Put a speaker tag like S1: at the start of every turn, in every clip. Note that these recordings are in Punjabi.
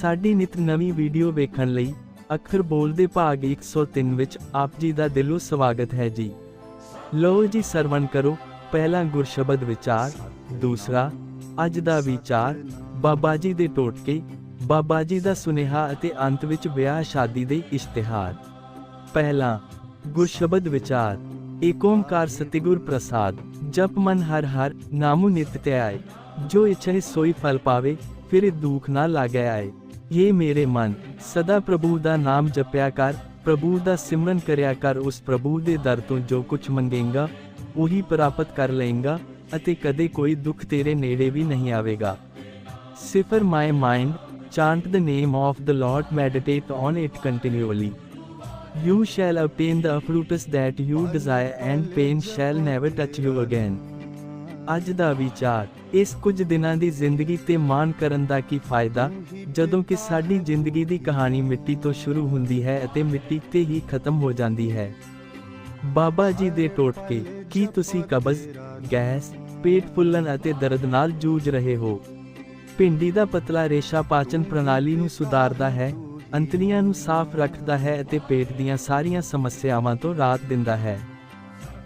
S1: ਸਾਡੀ ਨਿਤ ਨਵੀਂ ਵੀਡੀਓ ਵੇਖਣ ਲਈ ਅੱਖਰ ਬੋਲਦੇ ਭਾਗ 103 ਵਿੱਚ ਆਪ ਜੀ ਦਾ ਦਿਲੋਂ ਸਵਾਗਤ ਹੈ ਜੀ। ਲਓ ਜੀ ਸਰਵਣ ਕਰੋ ਪਹਿਲਾ ਗੁਰਸ਼ਬਦ ਵਿਚਾਰ, ਦੂਸਰਾ, ਅੱਜ ਦਾ ਵਿਚਾਰ, ਬਾਬਾ ਜੀ ਦੇ ਟੋਟਕੇ, ਬਾਬਾ ਜੀ ਦਾ ਸੁਨੇਹਾ ਅਤੇ ਅੰਤ ਵਿੱਚ ਵਿਆਹ ਸ਼ਾਦੀ ਦੇ ਇਸ਼ਤਿਹਾਰ। ਪਹਿਲਾ, ਗੁਰਸ਼ਬਦ ਵਿਚਾਰ ਏਕ ਓੰਕਾਰ ਸਤਿਗੁਰ ਪ੍ਰਸਾਦ, ਜਪ ਮਨ ਹਰ ਹਰ ਨਾਮੁ ਨਿਤ ਧਿਆਏ, ਜੋ ਇਛੈ ਸੋਈ ਫਲ ਪਾਵੇ, ਫਿਰ ਦੁਖ ਨਾ ਲਾਗੈ ਆਏ। ਇਹ ਮੇਰੇ ਮਨ ਸਦਾ ਪ੍ਰਭੂ ਦਾ ਨਾਮ ਜਪਿਆ ਕਰ ਪ੍ਰਭੂ ਦਾ ਸਿਮਰਨ ਕਰਿਆ ਕਰ ਉਸ ਪ੍ਰਭੂ ਦੇ ਦਰ ਤੋਂ ਜੋ ਕੁਝ ਮੰਗੇਗਾ ਉਹੀ ਪ੍ਰਾਪਤ ਕਰ ਲਏਗਾ ਅਤੇ ਕਦੇ ਕੋਈ ਦੁੱਖ ਤੇਰੇ ਨੇੜੇ ਵੀ ਨਹੀਂ ਆਵੇਗਾ ਸਿਫਰ my mind chant the name of the Lord meditate on it continually You shall obtain the fruits that you desire and pain shall never touch you again ਅੱਜ ਦਾ ਵਿਚਾਰ ਇਸ ਕੁਝ ਦਿਨਾਂ ਦੀ ਜ਼ਿੰਦਗੀ ਤੇ ਮਾਣ ਕਰਨ ਦਾ ਕੀ ਫਾਇਦਾ? ਜਦੋਂ ਕਿ ਸਾਡੀ ਜ਼ਿੰਦਗੀ ਦੀ ਕਹਾਣੀ ਮਿੱਟੀ ਤੋਂ ਸ਼ੁਰੂ ਹੁੰਦੀ ਹੈ ਅਤੇ ਮਿੱਟੀ ਤੇ ਹੀ ਖਤਮ ਹੋ ਜਾਂਦੀ ਹੈ। ਬਾਬਾ ਜੀ ਦੇ ਟੋਟਕੇ, ਕੀ ਤੁਸੀਂ ਕਬਜ਼, ਗੈਸ, ਪੇਟ ਫੁੱਲਣ ਅਤੇ ਦਰਦ ਨਾਲ ਜੂਝ ਰਹੇ ਹੋ? ਭਿੰਡੀ ਦਾ ਪਤਲਾ ਰੇਸ਼ਾ ਪਾਚਨ ਪ੍ਰਣਾਲੀ ਨੂੰ ਸੁਧਾਰਦਾ ਹੈ ਅੰਤੜੀਆਂ ਨੂੰ ਸਾਫ਼ ਰੱਖਦਾ ਹੈ ਅਤੇ ਪੇਟ ਦੀਆਂ ਸਾਰੀਆਂ ਸਮੱਸਿਆਵਾਂ ਤੋਂ ਰਾਹਤ ਦਿੰਦਾ ਹੈ।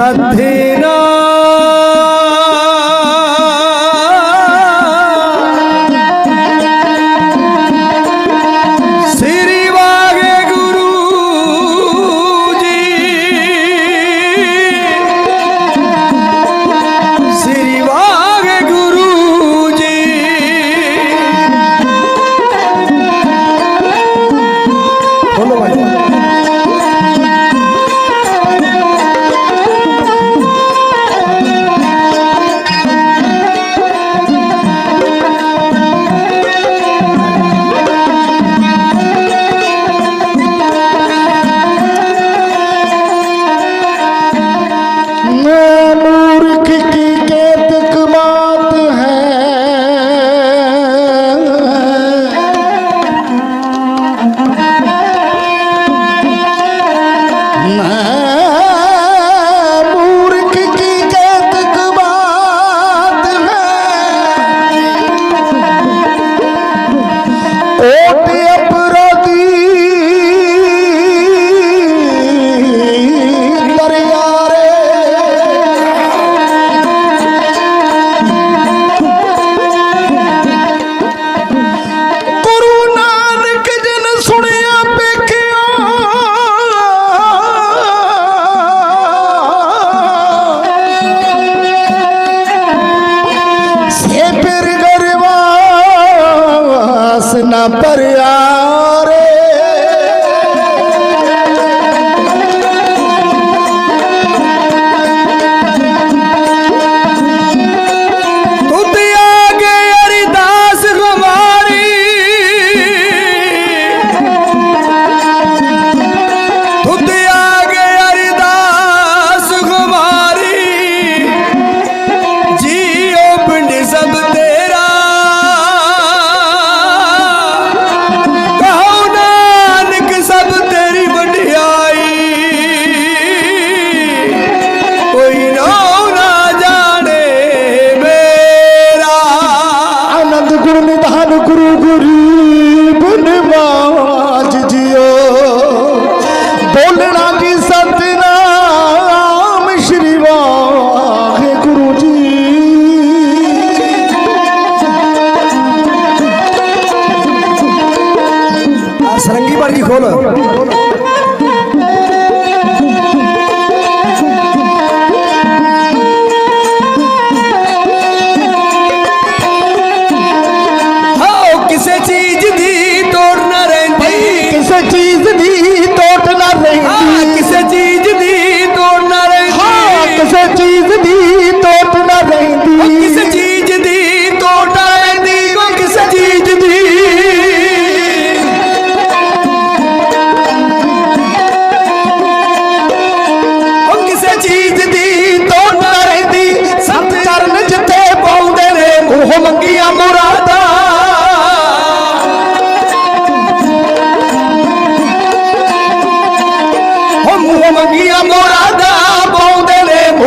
S2: সাধ্যে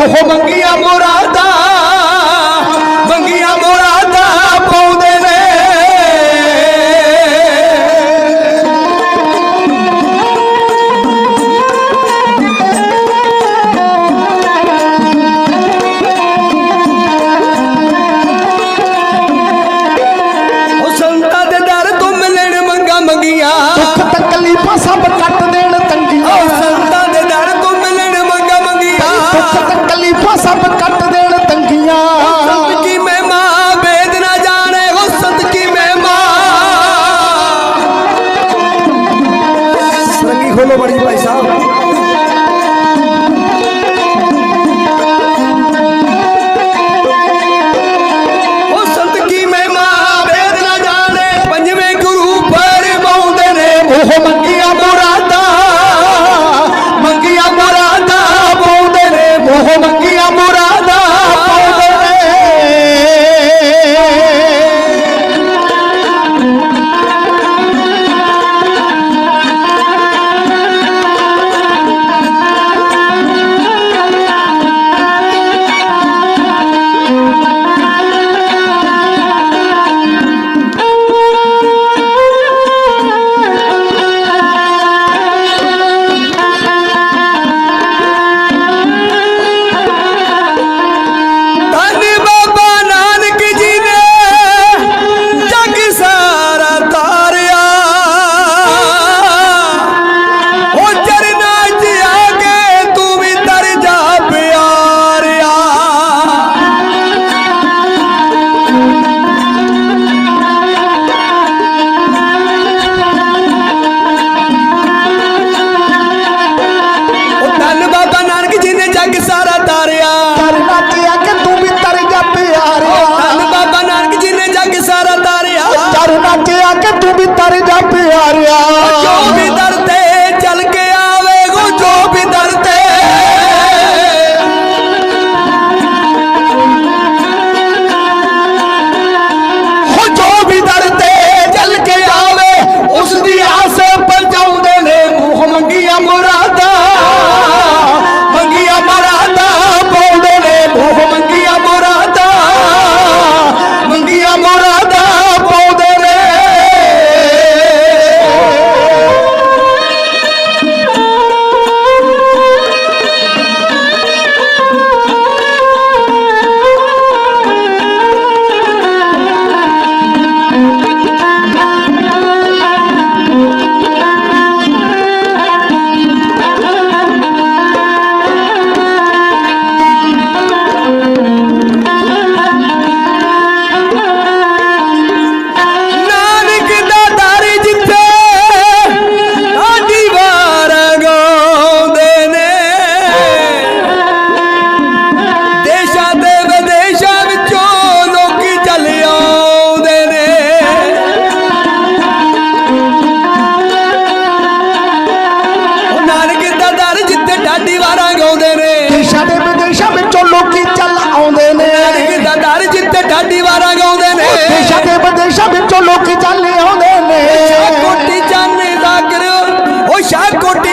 S2: রুহ ভাঙ্গিয়া মোরা ਦੀਵਾਰਾਂ ਗਾਉਂਦੇ ਨੇ। ਦੇਸ਼ਾਂ ਦੇ ਵਿਦੇਸ਼ਾਂ ਵਿੱਚੋਂ ਲੋਕ ਚੱਲੇ ਆਉਂਦੇ ਨੇ। ਕੋਟੀ ਚਾਨੇ ਦਾ ਗਿਰ ਉਹ ਸ਼ਾਹ ਕੋਟੀ